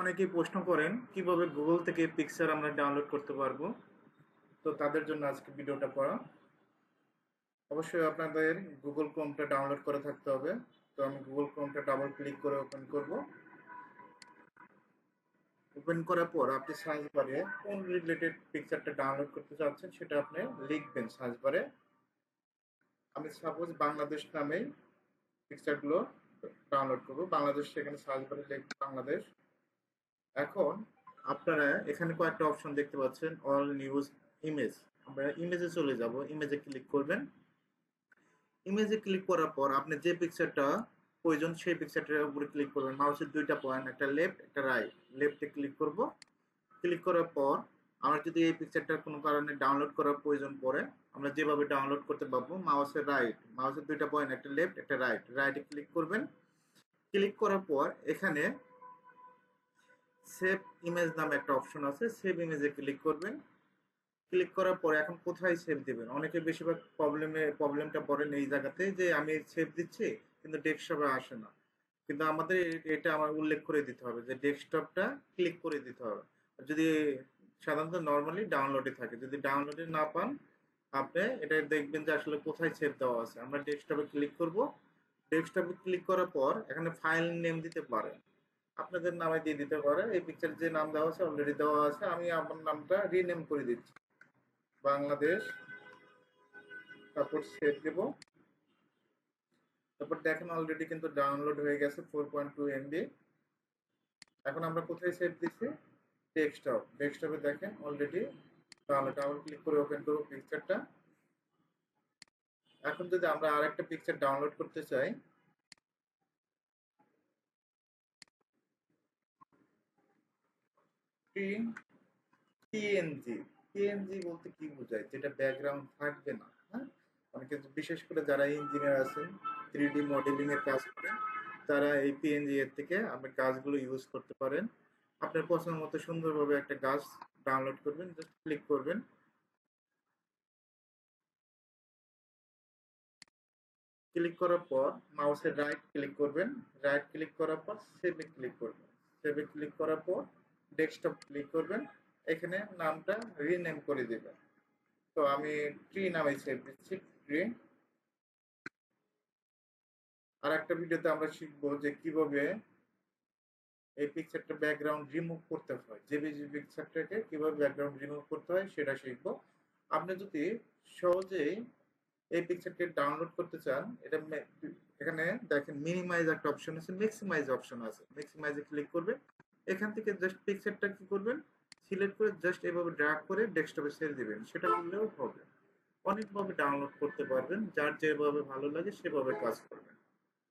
অনেকেই প্রশ্ন করেন, কীভাবে গুগল থেকে পিকচার আমরা ডাউনলোড করতে পারব? তো তাদের জন্য আজকে ভিডিওটা করা। অবশ্যই আপনাদের গুগল ক্রোমটা ডাউনলোড করে থাকতে হবে। তো আমি গুগল ক্রোমটা ডাবল ক্লিক করে ওপেন করব। ওপেন করার পর আপনি সার্চ বারে কোন রিলেটেড পিকচারটা ডাউনলোড করতে চাচ্ছেন সেটা আপনি লিখবেন সার্চ বারে আমি সাপোজ বাংলাদেশ নামেই পিকচারগুলো ডাউনলোড করব। বাংলাদেশ, সেখানে সার্চ বারে লিখব বাংলাদেশ। এখন আপনারা এখানে কয়েকটা অপশন দেখতে পাচ্ছেন অল নিউজ ইমেজ আমরা ইমেজে চলে যাব ইমেজে ক্লিক করবেন। ইমেজে ক্লিক করার পর আপনি যে পিকচারটা প্রয়োজন সেই পিকচারটার উপরে ক্লিক করবেন। মাউসের দুইটা পয়েন্ট একটা লেফট একটা রাইট লেফটে ক্লিক করব। ক্লিক করার পর আমরা যদি এই পিকচারটার কোনো কারণে ডাউনলোড করার প্রয়োজন পড়ে, আমরা যেভাবে ডাউনলোড করতে পারব মাউসের রাইট মাউসের দুইটা পয়েন্ট একটা লেফট একটা রাইট রাইটে ক্লিক করবেন। ক্লিক করার পর এখানে সেভ ইমেজ নামে একটা অপশন আছে সেভ ইমেজে ক্লিক করবেন। ক্লিক করার পরে এখন কোথায় সেভ দিবেন? অনেকে বেশিরভাগ প্রবলেমে প্রবলেমটা পড়েন এই জায়গাতে যে আমি সেভ দিচ্ছি, কিন্তু ডেস্কটপে আসে না। কিন্তু আমাদের এটা আমার উল্লেখ করে দিতে হবে যে ডেস্কটপটা ক্লিক করে দিতে হবে। যদি সাধারণত নর্মালি ডাউনলোডে থাকে, যদি ডাউনলোডে না পান, আপনি এটা দেখবেন যে আসলে কোথায় সেভ দেওয়া আছে। আমরা ডেস্কটপে ক্লিক করব। ডেস্কটপে ক্লিক করার পর এখানে ফাইল নেম দিতে পারেন। আপনাদের নামে দিয়ে দিতে পারে। এই পিকচার যে নাম দেওয়া আছে অলরেডি দেওয়া আছে। আমি আমার নামটা রিনেম করে দিচ্ছি। বাংলাদেশ। তারপর সেভ দেব। তারপর দেখেন অলরেডি কিন্তু ডাউনলোড হয়ে গেছে ফোর পয়েন্ট টু এমবি এখন আমরা কোথায় সেভ দিচ্ছি? ডেস্কটপ ডেস্কটপে দেখেন অলরেডি তাহলে ডাবল ক্লিক করে ওপেন করব পিকচারটা এখন যদি আমরা আরেকটা পিকচার ডাউনলোড করতে চাই পিএনজি পিএনজি বলতে কি বোঝায়? যেটা ব্যাকগ্রাউন্ড থাকবে না হ্যাঁ? অনেকে বিশেষ করে যারা ইঞ্জিনিয়ার আছেন থ্রি ডি মডেলিং এর কাজ করেন তারা এই পিএনজি এর থেকে আপনি গাছগুলো ইউজ করতে পারেন। আপনার পছন্দ মতো সুন্দরভাবে একটা গাছ ডাউনলোড করবেন জাস্ট ক্লিক করবেন। ক্লিক করার পর মাউসের রাইট ক্লিক করবেন। রাইট ক্লিক করার পর সেভে ক্লিক করবেন। সেভে ক্লিক করার পর ডেস্কটপ ক্লিক করবেন, এখানে নামটা রিনেম করে দেবেন। তো আমি ট্রি নামে সেভ দিচ্ছি ট্রি আর একটা ভিডিওতে আমরা শিখব যে কীভাবে এই পিকচারটা ব্যাকগ্রাউন্ড রিমুভ করতে হয়। জেবিজি পিকচারটাকে কীভাবে ব্যাকগ্রাউন্ড রিমুভ করতে হয় সেটা শিখব। আপনি যদি সহজেই এই পিকচারকে ডাউনলোড করতে চান, এটা এখানে দেখেন মিনিমাইজ একটা অপশন আছে ম্যাক্সিমাইজ অপশন আছে। ম্যাক্সিমাইজে ক্লিক করবেন। এখান থেকে জাস্ট পিকচারটা কি করবেন? সিলেক্ট করে জাস্ট এভাবে ড্র্যাগ করে ডেস্কটপে সেরে দিবেন। সেটা করলেও হবে। অনেকভাবে ডাউনলোড করতে পারবেন। যার যেভাবে ভালো লাগে সেভাবে কাজ করবেন।